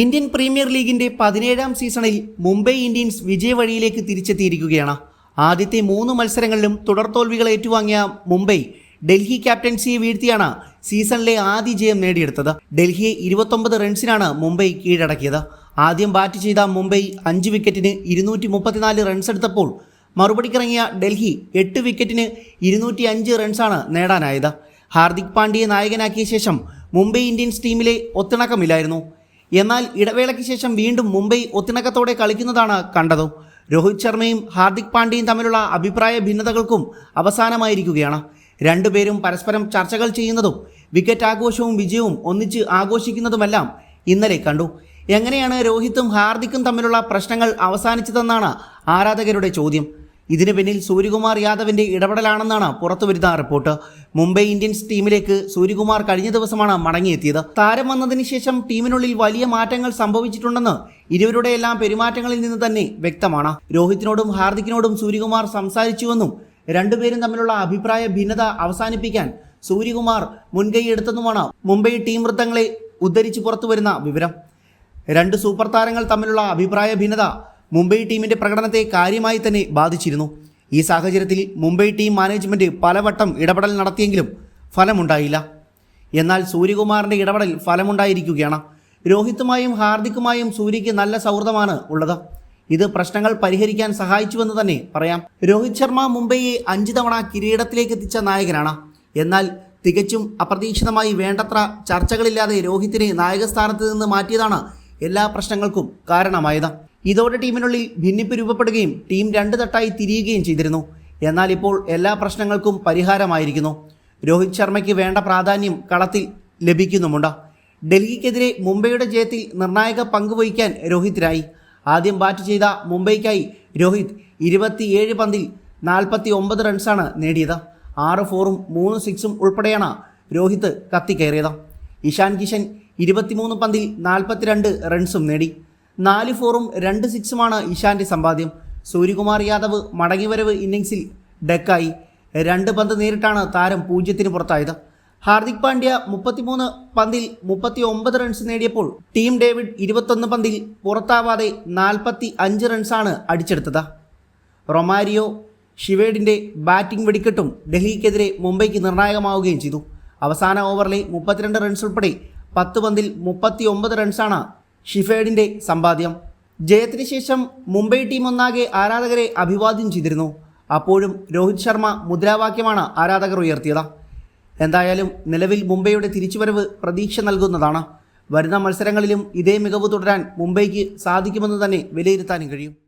Indian premier ലീഗിന്റെ പതിനേഴാം സീസണിൽ മുംബൈ ഇന്ത്യൻസ് വിജയവഴിയിലേക്ക് തിരിച്ചെത്തിയിരിക്കുകയാണ്. ആദ്യത്തെ മൂന്ന് മത്സരങ്ങളിലും തുടർ തോൽവികൾ ഏറ്റുവാങ്ങിയ മുംബൈ ഡൽഹി ക്യാപ്റ്റൻസിയെ വീഴ്ത്തിയാണ് സീസണിലെ ആദ്യ ജയം നേടിയെടുത്തത്. ഡൽഹിയെ ഇരുപത്തൊമ്പത് റൺസിനാണ് മുംബൈ കീഴടക്കിയത്. ആദ്യം ബാറ്റ് ചെയ്ത മുംബൈ അഞ്ച് വിക്കറ്റിന് ഇരുന്നൂറ്റി മുപ്പത്തിനാല് റൺസ് എടുത്തപ്പോൾ മറുപടിക്കിറങ്ങിയ ഡൽഹി എട്ട് വിക്കറ്റിന് ഇരുന്നൂറ്റി അഞ്ച് റൺസാണ് നേടാനായത്. ഹാർദിക് പാണ്ഡ്യയെ നായകനാക്കിയ ശേഷം മുംബൈ ഇന്ത്യൻസ് ടീമിലെ ഒത്തിണക്കമില്ലായിരുന്നു. എന്നാൽ ഇടവേളയ്ക്ക് ശേഷം വീണ്ടും മുംബൈ ഒത്തിണക്കത്തോടെ കളിക്കുന്നതാണ് കണ്ടത്. രോഹിത് ശർമ്മയും ഹാർദിക് പാണ്ഡ്യയും തമ്മിലുള്ള അഭിപ്രായ ഭിന്നതകൾക്കും അവസാനമായിരിക്കുകയാണ്. രണ്ടുപേരും പരസ്പരം ചർച്ചകൾ ചെയ്യുന്നതും വിക്കറ്റ് ആഘോഷവും വിജയവും ഒന്നിച്ച് ആഘോഷിക്കുന്നതുമെല്ലാം ഇന്നലെ കണ്ടു. എങ്ങനെയാണ് രോഹിത്തും ഹാർദിക്കും തമ്മിലുള്ള പ്രശ്നങ്ങൾ അവസാനിച്ചതെന്നാണ് ആരാധകരുടെ ചോദ്യം. ഇതിന് പിന്നിൽ സൂര്യകുമാർ യാദവിന്റെ ഇടപെടലാണെന്നാണ് പുറത്തുവരുന്ന റിപ്പോർട്ട്. മുംബൈ ഇന്ത്യൻസ് ടീമിലേക്ക് സൂര്യകുമാർ കഴിഞ്ഞ ദിവസമാണ് മടങ്ങിയെത്തിയത്. താരം വന്നതിന് ശേഷം ടീമിനുള്ളിൽ വലിയ മാറ്റങ്ങൾ സംഭവിച്ചിട്ടുണ്ടെന്ന് ഇരുവരുടെ എല്ലാം പെരുമാറ്റങ്ങളിൽ നിന്ന് തന്നെ വ്യക്തമാണ്. രോഹിത്തിനോടും ഹാർദിക്കിനോടും സൂര്യകുമാർ സംസാരിച്ചുവെന്നും രണ്ടുപേരും തമ്മിലുള്ള അഭിപ്രായ ഭിന്നത അവസാനിപ്പിക്കാൻ സൂര്യകുമാർ മുൻകൈയെടുത്തെന്നുമാണ് മുംബൈ ടീം വൃത്തങ്ങളെ ഉദ്ധരിച്ച് പുറത്തുവരുന്ന വിവരം. രണ്ട് സൂപ്പർ താരങ്ങൾ തമ്മിലുള്ള അഭിപ്രായ ഭിന്നത മുംബൈ ടീമിന്റെ പ്രകടനത്തെ കാര്യമായി തന്നെ ബാധിച്ചിരുന്നു. ഈ സാഹചര്യത്തിൽ മുംബൈ ടീം മാനേജ്മെന്റ് പലവട്ടം ഇടപെടൽ നടത്തിയെങ്കിലും ഫലമുണ്ടായില്ല. എന്നാൽ സൂര്യകുമാറിന്റെ ഇടപെടൽ ഫലമുണ്ടായിരിക്കുകയാണ്. രോഹിത്തുമായും ഹാർദിക്കുമായും സൂര്യയ്ക്ക് നല്ല സൗഹൃദമാണ് ഉള്ളത്. ഇത് പ്രശ്നങ്ങൾ പരിഹരിക്കാൻ സഹായിച്ചുവെന്ന് തന്നെ പറയാം. രോഹിത് ശർമ്മ മുംബൈയെ അഞ്ച് തവണ കിരീടത്തിലേക്ക് എത്തിച്ച നായകനാണ്. എന്നാൽ തികച്ചും അപ്രതീക്ഷിതമായി വേണ്ടത്ര ചർച്ചകളില്ലാതെ രോഹിത്തിനെ നായകസ്ഥാനത്ത് നിന്ന് മാറ്റിയതാണ് എല്ലാ പ്രശ്നങ്ങൾക്കും കാരണമായത്. ഇതോടെ ടീമിനുള്ളിൽ ഭിന്നിപ്പ് രൂപപ്പെടുകയും ടീം രണ്ട് തട്ടായി തിരിയുകയും ചെയ്തിരുന്നു. എന്നാൽ ഇപ്പോൾ എല്ലാ പ്രശ്നങ്ങൾക്കും പരിഹാരമായിരിക്കുന്നു. രോഹിത് ശർമ്മയ്ക്ക് വേണ്ട പ്രാധാന്യം കളത്തിൽ ലഭിക്കുന്നുമുണ്ട്. ഡൽഹിക്കെതിരെ മുംബൈയുടെ ജയത്തിൽ നിർണായക പങ്ക് വഹിക്കാൻ രോഹിത്തിനായി ആദ്യം ബാറ്റ് ചെയ്ത മുംബൈക്കായി രോഹിത് ഇരുപത്തിയേഴ് പന്തിൽ നാൽപ്പത്തി ഒമ്പത് റൺസാണ് നേടിയത്. ആറ് ഫോറും മൂന്ന് സിക്സും ഉൾപ്പെടെയാണ് രോഹിത് കത്തിക്കയറിയത് ഇഷാൻ കിഷൻ ഇരുപത്തിമൂന്ന് പന്തിൽ നാൽപ്പത്തിരണ്ട് റൺസും നേടി. നാല് ഫോറും രണ്ട് സിക്സുമാണ് ഇഷാന്റെ സമ്പാദ്യം. സൂര്യകുമാർ യാദവ് മടങ്ങിവരവ് ഇന്നിംഗ്സിൽ ഡെക്കായി. രണ്ട് പന്ത് നേരിട്ടാണ് താരം പൂജ്യത്തിന് പുറത്തായത്. ഹാർദിക് പാണ്ഡ്യ മുപ്പത്തിമൂന്ന് പന്തിൽ മുപ്പത്തി ഒമ്പത് റൺസ് നേടിയപ്പോൾ ടീം ഡേവിഡ് ഇരുപത്തൊന്ന് പന്തിൽ പുറത്താവാതെ നാൽപ്പത്തി അഞ്ച് റൺസാണ് അടിച്ചെടുത്തത്. റൊമാരിയോ ഷിവേഡിന്റെ ബാറ്റിംഗ് വെടിക്കെട്ടും ഡൽഹിക്കെതിരെ മുംബൈക്ക് നിർണായകമാവുകയും ചെയ്തു. അവസാന ഓവറിലെ മുപ്പത്തിരണ്ട് റൺസ് ഉൾപ്പെടെ പത്ത് പന്തിൽ മുപ്പത്തി ഒമ്പത് റൺസാണ് ഷിഫേഡിന്റെ സമ്പാദ്യം. ജയത്തിന് ശേഷം മുംബൈ ടീം ഒന്നാകെ ആരാധകരെ അഭിവാദ്യം ചെയ്തിരുന്നു. അപ്പോഴും രോഹിത് ശർമ്മ മുദ്രാവാക്യമാണ് ആരാധകർ ഉയർത്തിയത്. എന്തായാലും നിലവിൽ മുംബൈയുടെ തിരിച്ചുവരവ് പ്രതീക്ഷ നൽകുന്നതാണ്. വരുന്ന മത്സരങ്ങളിലും ഇതേ മികവ് തുടരാൻ മുംബൈക്ക് സാധിക്കുമെന്ന് തന്നെ വിലയിരുത്താനും കഴിയും.